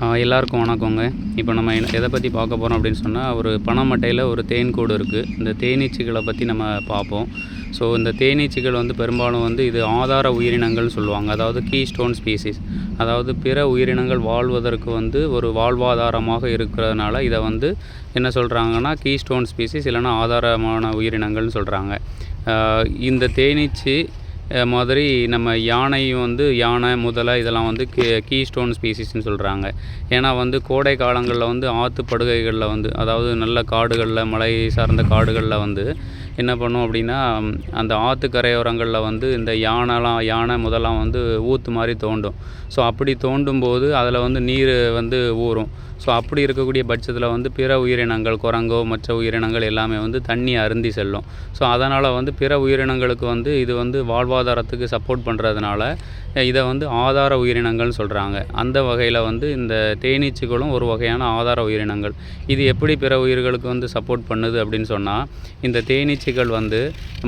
எல்லாருக்கும் வணக்கங்க. இப்போ நம்ம என்ன- எதை பற்றி பார்க்க போகிறோம் அப்படின்னு சொன்னால் ஒரு பனைமட்டையில் ஒரு தேன் கூடு இருக்குது இந்த தேனீச்சிகளை பற்றி நம்ம பார்ப்போம். ஸோ இந்த தேனீச்சிகள் வந்து பெரும்பாலும் வந்து இது ஆதார உயிரினங்கள்னு சொல்லுவாங்க. அதாவது கீ ஸ்டோன் ஸ்பீசிஸ் அதாவது பிற உயிரினங்கள் வாழ்வதற்கு வந்து ஒரு வாழ்வாதாரமாக இருக்கிறதுனால இதை வந்து என்ன சொல்கிறாங்கன்னா கீ ஸ்டோன் ஸ்பீசிஸ் இல்லைன்னா ஆதாரமான உயிரினங்கள்னு சொல்கிறாங்க இந்த தேனீச்சி மாதிரி நம்ம யானையும் வந்து யானை முதலை இதெல்லாம் வந்து கீ கீ ஸ்டோன் ஸ்பீசிஸ்னு சொல்கிறாங்க ஏன்னா வந்து கோடை காலங்களில் வந்து ஆற்று படுகைகளில் வந்து அதாவது நல்ல காடுகளில் மலை சார்ந்த காடுகளில் வந்து என்ன பண்ணும் அப்படின்னா அந்த ஆற்று கரையோரங்களில் வந்து இந்த யானைலாம் யானை முதலாம் வந்து ஊற்று மாதிரி தோண்டும். ஸோ அப்படி தோண்டும் போது அதில் வந்து நீர் வந்து ஊறும். ஸோ அப்படி இருக்கக்கூடிய பட்சத்தில் வந்து பிற உயிரினங்கள் குரங்கோ மற்ற உயிரினங்கள் எல்லாமே வந்து தண்ணி அருந்தி செல்லும். ஸோ அதனால் வந்து பிற உயிரினங்களுக்கு வந்து இது வந்து வாழ்வாதாரத்துக்கு சப்போர்ட் பண்ணுறதுனால இதை வந்து ஆதார உயிரினங்கள்னு சொல்கிறாங்க அந்த வகையில் வந்து இந்த தேனீச்சிகளும் ஒரு வகையான ஆதார உயிரினங்கள். இது எப்படி பிற உயிர்களுக்கு வந்து சப்போர்ட் பண்ணுது அப்படின்னு சொன்னால் இந்த தேனீச்சிகள் வந்து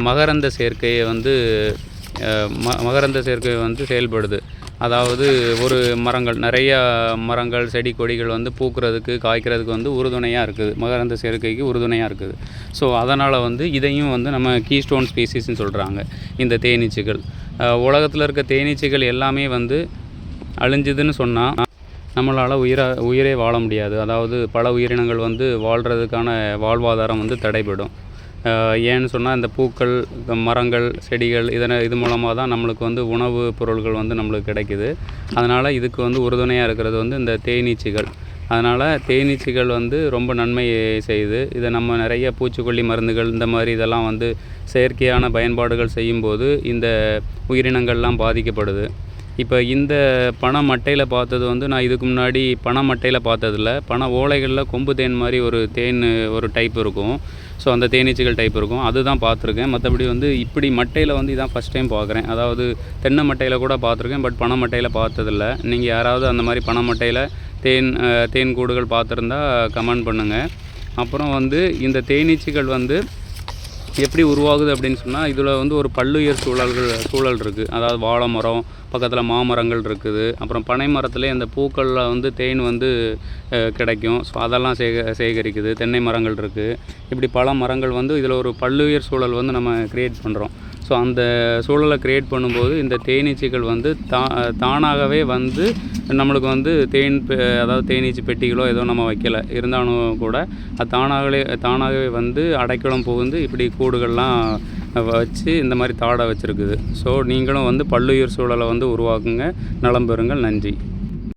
மகரந்த சேர்க்கையை வந்து ம மகரந்த சேர்க்கை வந்து செயல்படுது. அதாவது ஒரு மரங்கள் நிறையா மரங்கள் செடி கொடிகள் வந்து பூக்கிறதுக்கு காய்க்கிறதுக்கு வந்து உறுதுணையாக இருக்குது. மகரந்த சேர்க்கைக்கு உறுதுணையாக இருக்குது. ஸோ அதனால் வந்து இதையும் வந்து நம்ம கீஸ்டோன் ஸ்பீசிஸ்ன்னு சொல்கிறாங்க இந்த தேனீச்சிகள். உலகத்தில் இருக்க தேனீச்சிகள் எல்லாமே வந்து அழிஞ்சுதுன்னு சொன்னால் நம்மளால் உயிரா உயிரே வாழ முடியாது. அதாவது பல உயிரினங்கள் வந்து வாழ்கிறதுக்கான வாழ்வாதாரம் வந்து தடைபடும். ஏன்னு சொன்னால் இந்த பூக்கள் இந்த மரங்கள் செடிகள் இதனை இது மூலமாக தான் நம்மளுக்கு வந்து உணவு பொருள்கள் வந்து நம்மளுக்கு கிடைக்குது. அதனால் இதுக்கு வந்து உறுதுணையாக இருக்கிறது வந்து இந்த தேனீச்சிகள். அதனால் தேனீச்சிகள் வந்து ரொம்ப நன்மை செய்யுது. இதை நம்ம நிறைய பூச்சிக்கொல்லி மருந்துகள் இந்த மாதிரி இதெல்லாம் வந்து செயற்கையான பயன்பாடுகள் செய்யும்போது இந்த உயிரினங்கள்லாம் பாதிக்கப்படுது. இப்போ இந்த பனை மட்டையில் பார்த்தது வந்து நான் இதுக்கு முன்னாடி பனை மட்டையில் பார்த்ததில்ல. பனை ஓலைகளில் கொம்பு தேன் மாதிரி ஒரு தேன் ஒரு டைப் இருக்கும். ஸோ அந்த தேனீச்சிகள் டைப் இருக்கும். அதுதான் பார்த்துருக்கேன். மற்றபடி வந்து இப்படி மட்டையில் வந்து இதான் ஃபஸ்ட் டைம் பார்க்குறேன். அதாவது தென்னை மட்டையில் கூட பார்த்துருக்கேன் பட் பனை மட்டையில் பார்த்ததில்ல. நீங்கள் யாராவது அந்த மாதிரி பனை மட்டையில் தேன் தேன் கூடுகள் பார்த்துருந்தா கமெண்ட் பண்ணுங்கள் அப்புறம் வந்து இந்த தேனீச்சிகள் வந்து எப்படி உருவாகுது அப்படின்னு சொன்னால் இதில் வந்து ஒரு பல்லுயிர் சூழல்கள் சூழல் இருக்குது அதாவது வாழை மரம் பக்கத்தில் மாமரங்கள் இருக்குது. அப்புறம் பனை மரத்துலேயே இந்த பூக்களில் வந்து தேன் வந்து கிடைக்கும். ஸோ அதெல்லாம் சேக சேகரிக்குது. தென்னை மரங்கள் இருக்குது இப்படி பல மரங்கள் வந்து இதில் ஒரு பல்லுயிர் சூழல் வந்து நம்ம க்ரியேட் பண்ணுறோம் ஸோ அந்த சூழலை க்ரியேட் பண்ணும்போது இந்த தேனீச்சிகள் வந்து தா தானாகவே வந்து நம்மளுக்கு வந்து தேன் அதாவது தேனீச்சி பெட்டிகளோ ஏதோ நம்ம வைக்கல. இருந்தாலும் கூட அது தானாகவே தானாகவே வந்து அடைக்கலம் புகுந்து இப்படி கூடுகள்லாம் வச்சு இந்த மாதிரி தாடை வச்சுருக்குது. ஸோ நீங்களும் வந்து பல்லுயிர் சூழலை வந்து உருவாக்குங்க. நலம் பெறுங்கள். நன்றி.